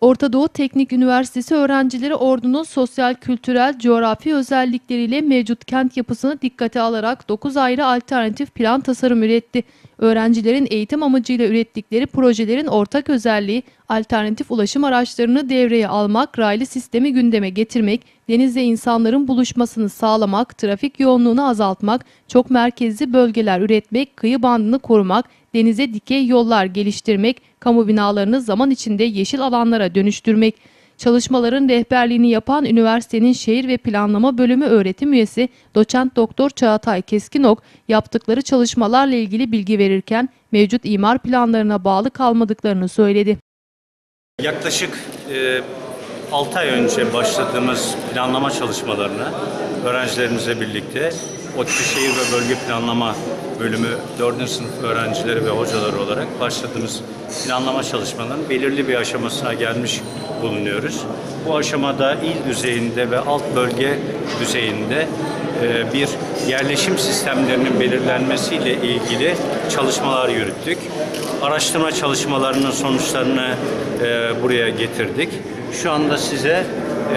Orta Doğu Teknik Üniversitesi öğrencileri Ordu'nun sosyal, kültürel, coğrafi özellikleriyle mevcut kent yapısını dikkate alarak 9 ayrı alternatif plan tasarım üretti. Öğrencilerin eğitim amacıyla ürettikleri projelerin ortak özelliği alternatif ulaşım araçlarını devreye almak, raylı sistemi gündeme getirmek, denizde insanların buluşmasını sağlamak, trafik yoğunluğunu azaltmak, çok merkezli bölgeler üretmek, kıyı bandını korumak, denize dikey yollar geliştirmek, kamu binalarını zaman içinde yeşil alanlara dönüştürmek. Çalışmaların rehberliğini yapan üniversitenin şehir ve planlama bölümü öğretim üyesi doçent doktor Çağatay Keskinok yaptıkları çalışmalarla ilgili bilgi verirken mevcut imar planlarına bağlı kalmadıklarını söyledi. Yaklaşık e, 6 ay önce başladığımız planlama çalışmalarına öğrencilerimizle birlikte ODTÜ Şehir ve Bölge Planlama Bölümü 4. sınıf öğrencileri ve hocaları olarak başladığımız planlama çalışmalarının belirli bir aşamasına gelmiş bulunuyoruz. Bu aşamada il düzeyinde ve alt bölge düzeyinde e, bir yerleşim sistemlerinin belirlenmesiyle ilgili çalışmalar yürüttük. Araştırma çalışmalarının sonuçlarını e, buraya getirdik. Şu anda size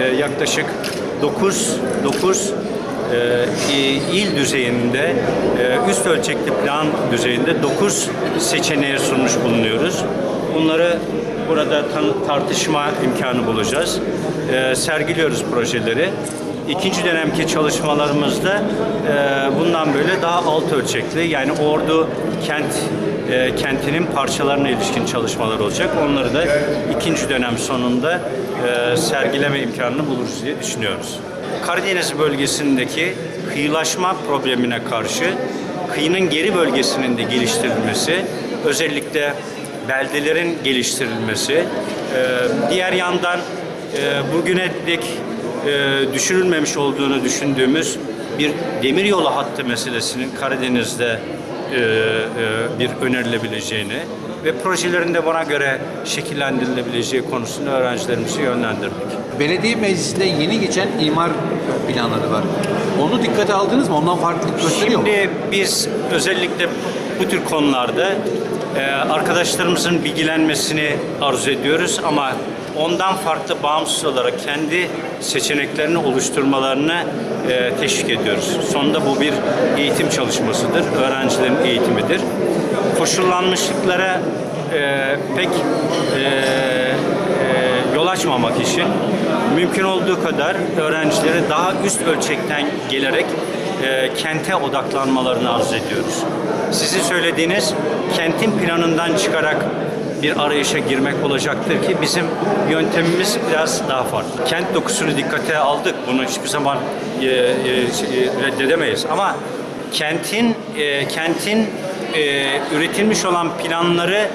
e, yaklaşık 9 9 il düzeyinde e, üst ölçekli plan düzeyinde 9 seçeneği sunmuş bulunuyoruz. Bunları burada tartışma imkanı bulacağız. E, sergiliyoruz projeleri. İkinci dönemki çalışmalarımızda e, bundan böyle daha alt ölçekli yani Ordu kent e, kentinin parçalarına ilişkin çalışmalar olacak. Onları da ikinci dönem sonunda e, sergileme imkanını buluruz diye düşünüyoruz. Karadeniz bölgesindeki kıyılaşma problemine karşı kıyının geri bölgesinin de geliştirilmesi, özellikle beldelerin geliştirilmesi, e, diğer yandan e, bugüne dek e, düşünülmemiş olduğunu düşündüğümüz bir demiryolu hattı meselesinin Karadeniz'de bir önerilebileceğini ve projelerin de buna göre şekillendirilebileceği konusunda öğrencilerimizi yönlendirdik. Belediye meclisinde yeni geçen imar planları var. Onu dikkate aldınız mı? Ondan farklılık gösteriyor mu? Şimdi biz özellikle bu tür konularda e, arkadaşlarımızın bilgilenmesini arzu ediyoruz ama ondan farklı bağımsız olarak kendi seçeneklerini oluşturmalarını e, teşvik ediyoruz. Sonunda bu bir eğitim çalışmasıdır, öğrencilerin eğitimidir. Koşullanmışlıklara e, pek e, e, yol açmamak için mümkün olduğu kadar öğrencileri daha üst ölçekten gelerek e, kente odaklanmalarını arzu ediyoruz. Sizin söylediğiniz kentin planından çıkarak bir arayışa girmek olacaktır ki bizim yöntemimiz biraz daha farklı. Kent dokusunu dikkate aldık. Bunu hiçbir zaman e, e, şey, reddedemeyiz. Ama kentin e, kentin e, üretilmiş olan planları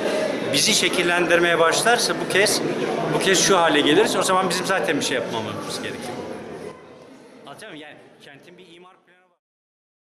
bizi şekillendirmeye başlarsa bu kez bu kez şu hale geliriz. O zaman bizim zaten bir şey yapmamamız gerekir. Anlatıyor muyum? Yani kentin bir